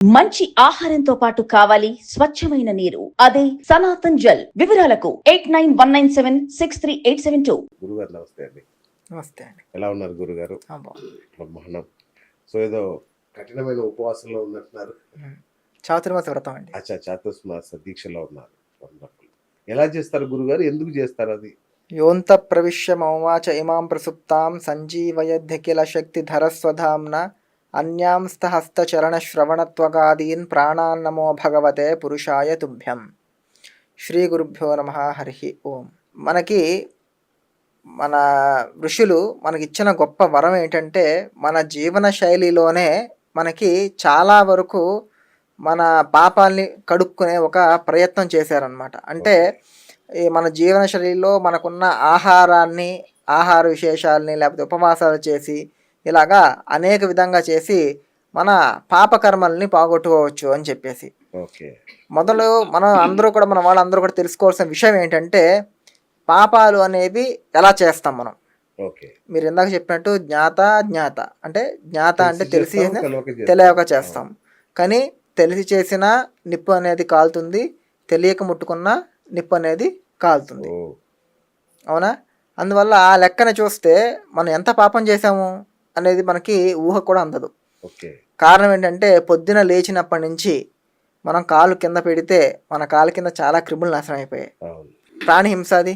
మంచి ఆహారంతో పాటు కావాలి స్వచ్ఛమైన నీరు. అదే సనాతన్ జల్. వివరాలకు eight nine one nine seven six three eight seven two. గురుగారు నమస్తే అండి. నమస్తే అండి. ఎలా ఉన్నారు గురుగారు. బ్రహ్మాండం. సో ఏదో కఠినమైన ఉపవాసంలో ఉన్నట్టున్నారు. చాతుర్మాస వ్రతం అండి. అచ్చా చాతుస్మాస దీక్షలో ఉన్నారు. ఎలా చేస్తారు గురుగారు? ఎందుకు చేస్తారు అది? యోంత ప్రవిశ్య మౌవాచ ఇమాం ప్రసుప్తాం సంజీవయధ్యకిల శక్తి ధరస్వధాంన అన్యాంస్త హస్తచరణ శ్రవణత్వగాదీన్ ప్రాణాన్నమో భగవతే పురుషాయ తుభ్యం. శ్రీ గురుభ్యో నమ హరి ఓం. మనకి మన ఋషులు మనకిచ్చిన గొప్ప వరం ఏంటంటే మన జీవన శైలిలోనే మనకి చాలా వరకు మన పాపాల్ని కడుక్కునే ఒక ప్రయత్నం చేశారనమాట అంటే ఈ మన జీవన శైలిలో మనకున్న ఆహారాన్ని ఆహార విశేషాలని లేకపోతే ఉపవాసాలు చేసి ఇలాగా అనేక విధంగా చేసి మన పాపకర్మల్ని పోగొట్టుకోవచ్చు అని చెప్పేసి. ఓకే. మొదలు మనం అందరూ కూడా మన వాళ్ళందరూ కూడా తెలుసుకోవాల్సిన విషయం ఏంటంటే పాపాలు అనేవి ఎలా చేస్తాం మనం? ఓకే. మీరు ఇందాక చెప్పినట్టు జ్ఞాత జ్ఞాత. అంటే జ్ఞాత అంటే తెలిసి. తెలియక చేస్తాం. కానీ తెలిసి చేసిన నిప్పు అనేది కాలుతుంది తెలియక ముట్టుకున్న నిప్పు అనేది కాలుతుంది. అవునా? అందువల్ల ఆ లెక్కన చూస్తే మనం ఎంత పాపం చేశాము? అనేది మనకి ఊహ కూడా అందదు. కారణం ఏంటంటే పొద్దున లేచినప్పటి నుంచి మనం కాలు కింద పెడితే మన కాలు కింద చాలా క్రిములు నాశనం అయిపోయాయి. అవును. ప్రాణి హింస అది.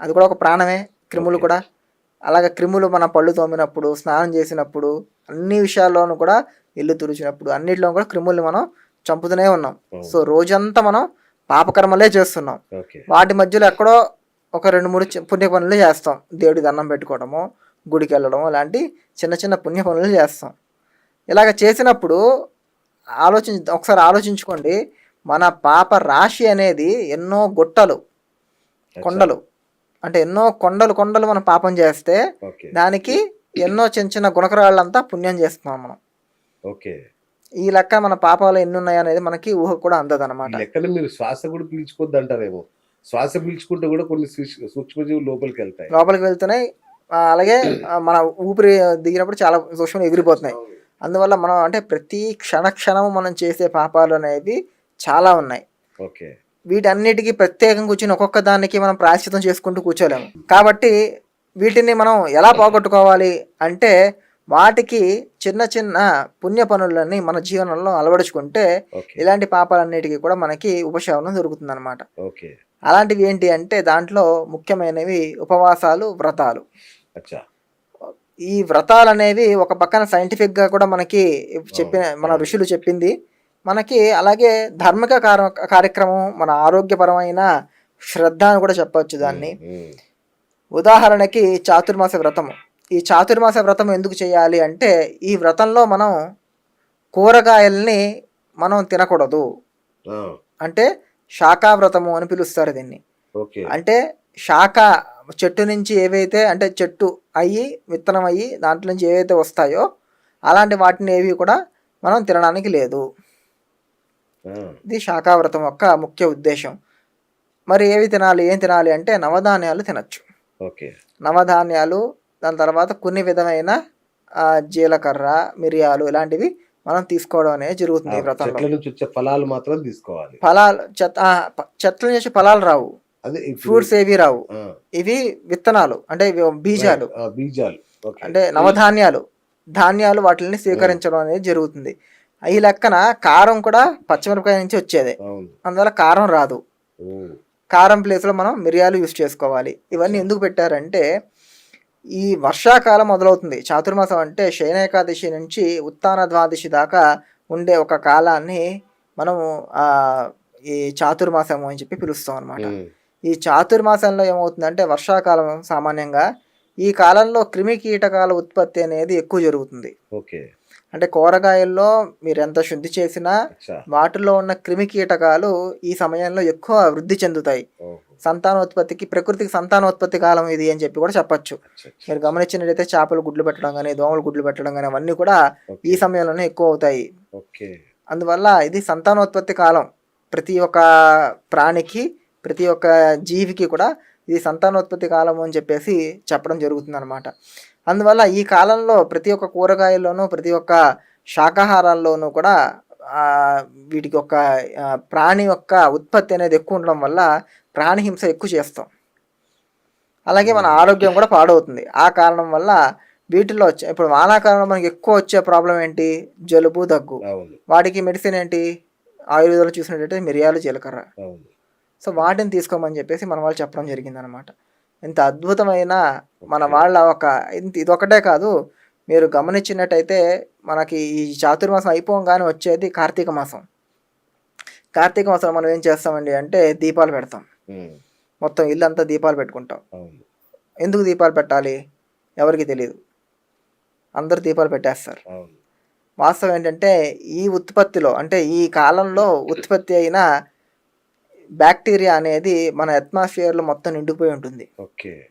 అది కూడా ఒక ప్రాణమే క్రిములు. కూడా. అలాగే క్రిములు మన పళ్ళు తోమినప్పుడు స్నానం చేసినప్పుడు అన్ని విషయాల్లోనూ కూడా ఇల్లు తుడిచినప్పుడు అన్నిటిలో కూడా క్రిముల్ని మనం చంపుతూనే ఉన్నాం. సో రోజంతా మనం పాపకర్మలే చేస్తున్నాం. వాటి మధ్యలో ఎక్కడో ఒక రెండు మూడు పుణ్య పనులు చేస్తాం. దేవుడి దండం పెట్టుకోవడము గుడికి వెళ్ళడము లాంటి చిన్న చిన్న పుణ్య పనులు చేస్తాం. ఇలాగ చేసినప్పుడు ఆలోచించ ఒకసారి ఆలోచించుకోండి మన పాప రాశి అనేది ఎన్నో గుట్టలు. కొండలు. అంటే ఎన్నో కొండలు కొండలు మనం పాపం చేస్తే దానికి ఎన్నో చిన్న చిన్న గుణకరాళ్ళంతా పుణ్యం చేస్తున్నాం మనం. ఓకే. ఈ లెక్క మన పాపాలు ఎన్ని ఉన్నాయి అనేది మనకి ఊహ కూడా అందదు అనమాట మీరు శ్వాస కూడా పీల్చుకోవద్దు అంటారేమో శ్వాస పీల్చుకుంటే కూడా కొన్ని సూక్ష్మ- సూక్ష్మజీవులు లోపలికి వెళ్తాయి లోపలికి వెళ్తున్నాయి. అలాగే ఆ, మన ఊపిరి దిగినప్పుడు చాలా సూక్ష్మం ఎగిరిపోతున్నాయి. అందువల్ల మనం అంటే ప్రతి క్షణ క్షణము మనం చేసే పాపాలు అనేవి చాలా ఉన్నాయి. ఓకే. వీటన్నిటికీ ప్రత్యేకంగా కూర్చుని ఒక్కొక్క దానికి మనం ప్రాయశ్చితం చేసుకుంటూ కూర్చోలేము. కాబట్టి వీటిని మనం ఎలా పోగొట్టుకోవాలి అంటే వాటికి చిన్న చిన్న పుణ్య పనులని మన జీవనంలో అలవడుచుకుంటే ఇలాంటి పాపాలన్నిటికీ కూడా మనకి ఉపశమనం దొరుకుతుంది అనమాట ఓకే. అలాంటివి ఏంటి అంటే దాంట్లో ముఖ్యమైనవి ఉపవాసాలు వ్రతాలు. ఈ వ్రతాలు అనేవి ఒక పక్కన scientific గా కూడా మనకి చెప్పిన మన ఋషులు చెప్పింది. మనకి అలాగే ధార్మిక కార- కార్యక్రమం మన ఆరోగ్యపరమైన శ్రద్ధ అని కూడా చెప్పొచ్చు దాన్ని. ఉదాహరణకి చాతుర్మాస వ్రతము ఈ చాతుర్మాస వ్రతం ఎందుకు చేయాలి అంటే ఈ వ్రతంలో మనం కూరగాయల్ని మనం తినకూడదు. అంటే శాఖావ్రతము అని పిలుస్తారు దీన్ని. అంటే శాఖ చెట్టు నుంచి ఏవైతే అంటే చెట్టు అయ్యి విత్తనం అయ్యి దాంట్లో నుంచి ఏవైతే వస్తాయో అలాంటి వాటిని ఏవి కూడా మనం తినడానికి లేదు. ఇది శాఖావ్రతం యొక్క ముఖ్య ఉద్దేశం. మరి ఏవి తినాలి ఏం తినాలి అంటే నవధాన్యాలు తినచ్చు. ఓకే. నవధాన్యాలు దాని తర్వాత కొన్ని విధమైన జీలకర్ర మిరియాలు ఇలాంటివి మనం తీసుకోవడం అనేది జరుగుతుంది వ్రతంలో. ఫలాలు మాత్రం తీసుకోవాలి. ఫలాలు చెత్త చెట్ల నుంచి ఫలాలు రావు. అదే ఫ్రూట్స్ ఏవి రావు. ఇవి విత్తనాలు అంటే బీజాలు. బీజాలు. అంటే నవధాన్యాలు. ధాన్యాలు వాటిని స్వీకరించడం అనేది జరుగుతుంది. ఈ లెక్కన కారం కూడా పచ్చిమిరపకాయ నుంచి వచ్చేదే. అందువల్ల కారం రాదు. కారం ప్లేస్లో మనం మిరియాలు యూస్ చేసుకోవాలి. ఇవన్నీ ఎందుకు పెట్టారంటే ఈ వర్షాకాలం మొదలవుతుంది. చాతుర్మాసం అంటే శయన ఏకాదశి నుంచి ఉత్తాన ద్వాదశి దాకా ఉండే ఒక కాలాన్ని మనము ఆ, ఈ చాతుర్మాసము అని చెప్పి పిలుస్తాం అనమాట ఈ చాతుర్మాసంలో ఏమవుతుందంటే వర్షాకాలం సామాన్యంగా ఈ కాలంలో క్రిమి కీటకాల ఉత్పత్తి అనేది ఎక్కువ జరుగుతుంది. ఓకే. అంటే కూరగాయల్లో మీరు ఎంత శుద్ధి చేసినా వాటిలో ఉన్న క్రిమి కీటకాలు ఈ సమయంలో ఎక్కువ వృద్ధి చెందుతాయి. సంతానోత్పత్తికి ప్రకృతికి సంతానోత్పత్తి కాలం ఇది అని చెప్పి కూడా చెప్పొచ్చు. మీరు గమనించినట్లయితే చేపలు గుడ్లు పెట్టడం కానీ దోమలు గుడ్లు పెట్టడం కానీ అవన్నీ కూడా ఈ సమయంలోనే ఎక్కువ అవుతాయి. అందువల్ల ఇది సంతానోత్పత్తి కాలం. ప్రతి ఒక్క ప్రాణికి ప్రతి ఒక్క జీవికి కూడా ఇది సంతానోత్పత్తి కాలం అని చెప్పేసి చెప్పడం జరుగుతుంది అనమాట అందువల్ల ఈ కాలంలో ప్రతి ఒక్క కూరగాయల్లోనూ ప్రతి ఒక్క శాకాహారాల్లోనూ కూడా వీటికి ఒక ప్రాణి యొక్క ఉత్పత్తి అనేది ఎక్కువ ఉండడం వల్ల ప్రాణి హింస ఎక్కువ చేస్తాం. అలాగే మన ఆరోగ్యం కూడా పాడవుతుంది. ఆ కారణం వల్ల వీటిలో వచ్చే ఇప్పుడు వానాకాలంలో మనకి ఎక్కువ వచ్చే ప్రాబ్లం ఏంటి? జలుబు దగ్గు. వాటికి మెడిసిన్ ఏంటి? ఆయుర్వేదంలో చూసినట్టయితే మిరియాలు జీలకర్ర. సో వాటిని తీసుకోమని చెప్పేసి మన వాళ్ళు చెప్పడం జరిగిందనమాట. ఇంత అద్భుతమైన మన. వాళ్ళ ఒక ఇంత ఇదొకటే కాదు మీరు గమనించినట్టయితే మనకి ఈ చాతుర్మాసం అయిపోగానే వచ్చేది కార్తీక మాసం. కార్తీక మాసం మనం ఏం చేస్తామండి అంటే దీపాలు పెడతాం. మొత్తం ఇల్లంతా దీపాలు పెట్టుకుంటాం. ఎందుకు దీపాలు పెట్టాలి? ఎవరికి తెలియదు అందరు దీపాలు పెట్టేస్తారు. వాస్తవం ఏంటంటే ఈ ఉత్పత్తిలో అంటే ఈ కాలంలో ఉత్పత్తి అయిన బ్యాక్టీరియా అనేది మన అట్మాస్ఫియర్లో మొత్తం నిండిపోయి ఉంటుంది.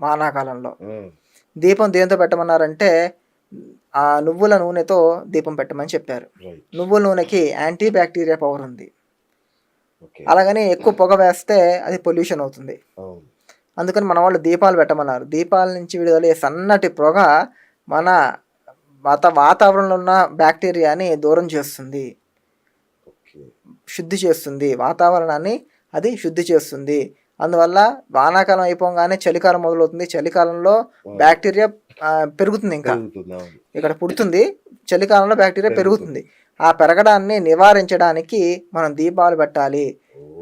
వానాకాలంలో. దీపం దేంతో పెట్టమన్నారంటే ఆ నువ్వుల నూనెతో దీపం పెట్టమని చెప్పారు. నువ్వుల నూనెకి యాంటీ బ్యాక్టీరియా పవర్ ఉంది అలాగని ఎక్కువ పొగ వేస్తే అది పొల్యూషన్ అవుతుంది. అందుకని మన వాళ్ళు దీపాలు పెట్టమన్నారు. దీపాల నుంచి విడుదలయ్యే సన్నటి పొగ మన వాత వాతావరణంలో ఉన్న బ్యాక్టీరియాని దూరం చేస్తుంది. శుద్ధి చేస్తుంది. వాతావరణాన్ని అది శుద్ధి చేస్తుంది. అందువల్ల వానాకాలం అయిపోగానే చలికాలం మొదలవుతుంది. చలికాలంలో బ్యాక్టీరియా పెరుగుతుంది ఇంకా. ఇక్కడ పుడుతుంది. చలికాలంలో బ్యాక్టీరియా పెరుగుతుంది. ఆ పెరగడాన్ని నివారించడానికి మనం దీపాలు పెట్టాలి.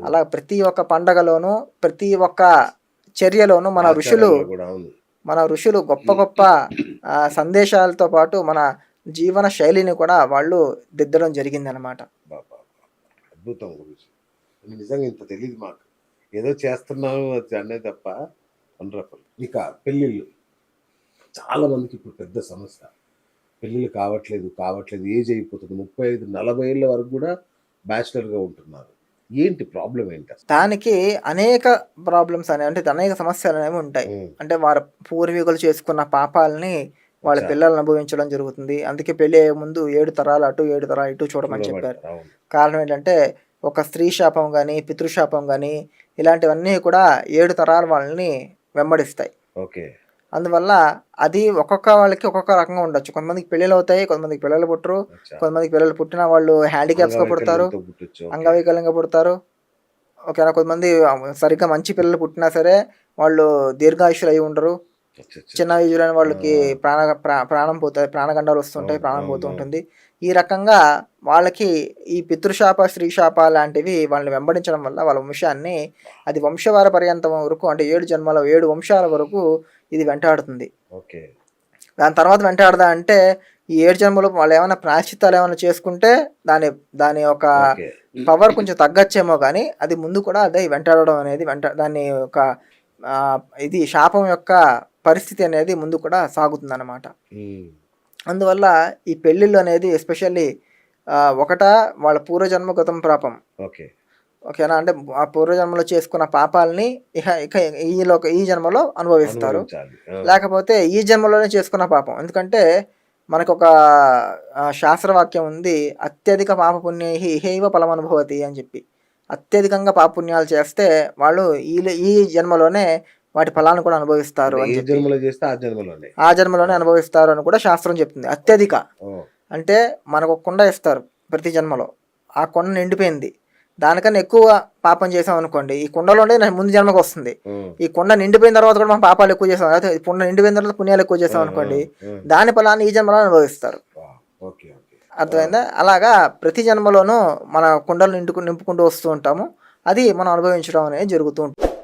అలా ప్రతి ఒక్క పండగలోనూ ప్రతి ఒక్క చర్యలోనూ మన ఋషులు మన ఋషులు గొప్ప గొప్ప సందేశాలతో పాటు మన జీవన శైలిని కూడా వాళ్ళు దిద్దడం జరిగిందనమాట అద్భుతం నిజంగా ఇంత తెలియదు మాకు. ఏదో చేస్తున్నాము అది అనే తప్ప వండర్ఫుల్ ఇక పెళ్ళిళ్ళు. చాలా మందికి ఇప్పుడు పెద్ద సమస్య. పెళ్ళిళ్ళు కావట్లేదు కావట్లేదు ఏజ్ అయిపోతుంది. ముప్పై ఐదు నలభై ఏళ్ళ వరకు కూడా బ్యాచిలర్గా ఉంటున్నారు. ఏంటి ప్రాబ్లం ఏంటి దానికి అనేక ప్రాబ్లమ్స్ అనేవి అంటే అనేక సమస్యలు అనేవి ఉంటాయి. అంటే వారి పూర్వీకులు చేసుకున్న పాపాలని వాళ్ళ. పిల్లలు అనుభవించడం జరుగుతుంది. అందుకే పెళ్ళి అయ్యే ముందు ఏడు తరాలు అటు ఏడు తరాలు ఇటు చూడమని చెప్పారు. కారణం ఏంటంటే ఒక స్త్రీ శాపం కానీ పితృశాపం కానీ ఇలాంటివన్నీ కూడా ఏడు తరాల వాళ్ళని వెంబడిస్తాయి ఓకే అందువల్ల అది ఒక్కొక్క వాళ్ళకి ఒక్కొక్క రకంగా ఉండొచ్చు కొంతమందికి పెళ్ళిళ్ళు అవుతాయి కొంతమందికి పిల్లలు పుట్టరు. కొంతమందికి పిల్లలు పుట్టిన వాళ్ళు హ్యాండిక్యాప్స్గా పుడతారు. అంగవైకల్యంగా పుడతారు ఓకేనా కొంతమంది సరిగ్గా మంచి పిల్లలు పుట్టినా సరే వాళ్ళు దీర్ఘాయుషులు అయి ఉండరు. చిన్న ఏజ్లోనే వాళ్ళకి. ప్రాణ ప్రా- ప్రాణం పోతాయి ప్రాణగండాలు వస్తుంటాయి ప్రాణం పోతూ. ఉంటుంది ఈ రకంగా వాళ్ళకి ఈ పితృశాప స్త్రీశాప లాంటివి వాళ్ళని వెంబడించడం వల్ల వాళ్ళ వంశాన్ని అది వంశవార పర్యంతం వరకు అంటే ఏడు జన్మల ఏడు వంశాల వరకు ఇది వెంటాడుతుంది. ఓకే. దాని తర్వాత వెంటాడదా అంటే ఈ ఏడు జన్మలు వాళ్ళు ఏమైనా ప్రాశ్చిత్తాలు ఏమైనా చేసుకుంటే దాని దాని యొక్క పవర్ కొంచెం తగ్గచ్చేమో కానీ అది ముందు కూడా అదే వెంటాడడం అనేది వెంట దాని యొక్క ఇది శాపం యొక్క పరిస్థితి అనేది ముందు కూడా సాగుతుంది అనమాట ఉమ్, అందువల్ల ఈ పెళ్ళిళ్ళు అనేది ఎస్పెషల్లీ ఒకట వాళ్ళ పూర్వజన్మ గతం పాపం. ఓకే. ఓకేనా? అంటే ఆ పూర్వజన్మలో చేసుకున్న పాపాలని ఇక ఇక ఈ లోక ఈ జన్మలో అనుభవిస్తారు. లేకపోతే ఈ జన్మలోనే చేసుకున్న పాపం. ఎందుకంటే మనకు ఒక శాస్త్రవాక్యం ఉంది అత్యధిక పాపపుణ్యై ఇహైవ ఫలమనుభవతి అని చెప్పి. అత్యధికంగా పాపపుణ్యాలు చేస్తే వాళ్ళు ఈ ఈ జన్మలోనే వాటి ఫలాన్ని కూడా అనుభవిస్తారు అని ఏ చెప్పి. జన్మలో చేస్తే ఆ జన్మలోనే. ఆ జన్మలోనే అనుభవిస్తారు అని కూడా శాస్త్రం చెప్తుంది. అత్యధిక. అంటే మనకు కుండ ఇస్తారు ప్రతి జన్మలో. ఆ కొండ నిండిపోయింది. దానికన్నా ఎక్కువ పాపం చేసాం అనుకోండి ఈ కుండలోనే ముందు జన్మకు వస్తుంది. ఈ కొండ నిండిపోయిన తర్వాత కూడా మనం పాపాలు ఎక్కువ చేసాం అయితే కుండ నిండిపోయిన తర్వాత పుణ్యాలు ఎక్కువ చేసాం అనుకోండి దాని ఫలాన్ని ఈ జన్మలో అనుభవిస్తారు. అర్థమైందా? అలాగా ప్రతి జన్మలోనూ మన కుండలు నిండుకు నింపుకుంటూ వస్తూ ఉంటాము. అది మనం అనుభవించడం అనేది జరుగుతూ ఉంటుంది.